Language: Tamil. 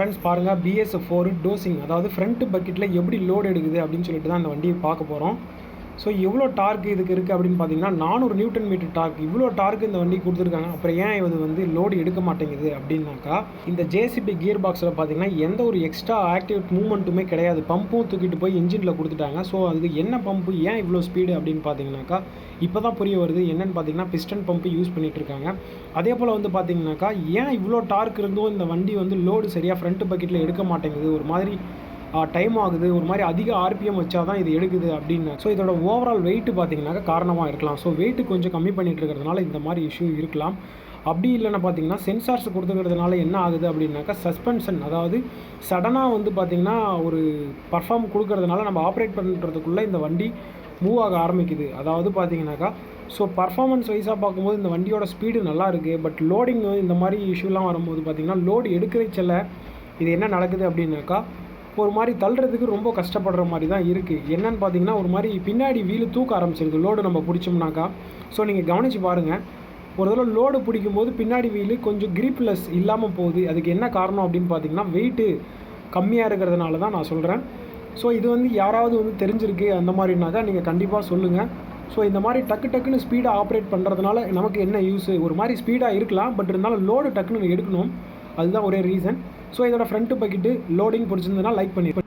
ஃப்ரெண்ட்ஸ் பாருங்கள் பிஎஸ் ஃபோர் டோசிங் அதாவது ஃப்ரண்ட் பக்கெட்டில் எப்படி லோடு எடுக்குது அப்படின்னு சொல்லிட்டு தான் அந்த வண்டியை பார்க்க போகிறோம் ஸோ எவ்வளோ டார்க் இதுக்கு இருக்குது அப்படின்னு பார்த்தீங்கன்னா நானூறு நியூட்டன் மீட்டர் டார்க் இவ்வளோ டார்க் இந்த வண்டி கொடுத்துருக்காங்க. அப்புறம் ஏன் இது வந்து லோடு எடுக்க மாட்டேங்குது அப்படின்னாக்கா இந்த ஜேசிபி கியர் பாக்ஸில் பார்த்தீங்கன்னா எந்த ஒரு எக்ஸ்ட்ரா ஆக்டிவ் மூவ்மெண்ட்டுமே கிடையாது. பம்பும் தூக்கிட்டு போய் இன்ஜினில் கொடுத்துட்டாங்க. ஸோ அது என்ன பம்பு ஏன் இவ்வளோ ஸ்பீடு அப்படின்னு பார்த்தீங்கன்னாக்கா இப்போ தான் புரிய வருது. என்னென்னு பார்த்தீங்கன்னா பிஸ்டன் பம்பு யூஸ் பண்ணிட்டு இருக்காங்க அதே போல் வந்து பார்த்தீங்கன்னாக்கா ஏன் இவ்வளோ டார்க் இருந்தும் இந்த வண்டி வந்து லோடு சரியாக ஃப்ரண்ட் பக்கெட்டில் எடுக்க மாட்டேங்குது? ஒரு மாதிரி டைம் ஆகுது. ஒரு மாதிரி அதிக ஆர்பிஎம் வச்சா தான் இது எடுக்குது அப்படின்னு. ஸோ இதோட ஓவரால் வெயிட் பார்த்தீங்கன்னாக்கா காரணமாக இருக்கலாம். ஸோ வெயிட் கொஞ்சம் கம்மி பண்ணிட்டு இருக்கிறதுனால இந்த மாதிரி இஷ்யூ இருக்கலாம். அப்படி இல்லைன்னா பார்த்தீங்கன்னா சென்சார்ஸ் கொடுத்துக்கிறதுனால என்ன ஆகுது அப்படின்னாக்கா சஸ்பென்ஷன் அதாவது சடனாக வந்து பார்த்திங்கன்னா ஒரு பர்ஃபார்ம் கொடுக்கறதுனால நம்ம ஆப்ரேட் பண்ணுறதுக்குள்ளே இந்த வண்டி மூவ் ஆக ஆரம்பிக்குது. அதாவது பார்த்தீங்கன்னாக்கா ஸோ பர்ஃபார்மன்ஸ் வைஸாக பார்க்கும்போது இந்த வண்டியோட ஸ்பீடு நல்லா இருக்குது பட் லோடிங் இந்த மாதிரி இஷ்யூலாம் வரும்போது பார்த்திங்கன்னா லோடு எடுக்கிற செல்ல இது என்ன நடக்குது அப்படின்னாக்கா ஒரு மாதிரி தள்ளுறதுக்கு ரொம்ப கஷ்டப்படுற மாதிரி தான் இருக்குது என்னன்னு பார்த்தீங்கன்னா ஒரு மாதிரி பின்னாடி வீலு தூக்க ஆரம்பிச்சிருக்கு. லோடு நம்ம பிடிச்சோம்னாக்கா. ஸோ நீங்கள் கவனித்து பாருங்கள் ஒரு தடவை லோடு பிடிக்கும் போது பின்னாடி வீலு கொஞ்சம் கிரிப்லெஸ் இல்லாமல் போகுது. அதுக்கு என்ன காரணம் அப்படின்னு பார்த்தீங்கன்னா வெயிட்டு கம்மியாக இருக்கிறதுனால தான் நான் சொல்கிறேன் ஸோ இது வந்து யாராவது வந்து தெரிஞ்சிருக்கு அந்த மாதிரினாக்கா நீங்கள் கண்டிப்பாக சொல்லுங்கள் ஸோ இந்த மாதிரி டக்கு டக்குன்னு ஸ்பீடாக ஆப்ரேட் பண்ணுறதுனால நமக்கு என்ன யூஸு ஒரு மாதிரி ஸ்பீடாக இருக்கலாம். பட் இருந்தாலும் லோடு டக்குன்னு எடுக்கணும். அதுதான் ஒரே ரீசன் ஸோ இதோட ஃப்ரண்ட் பக்கெட்டு லோடிங் பிடிச்சிருந்ததுன்னா லைக் பண்ணி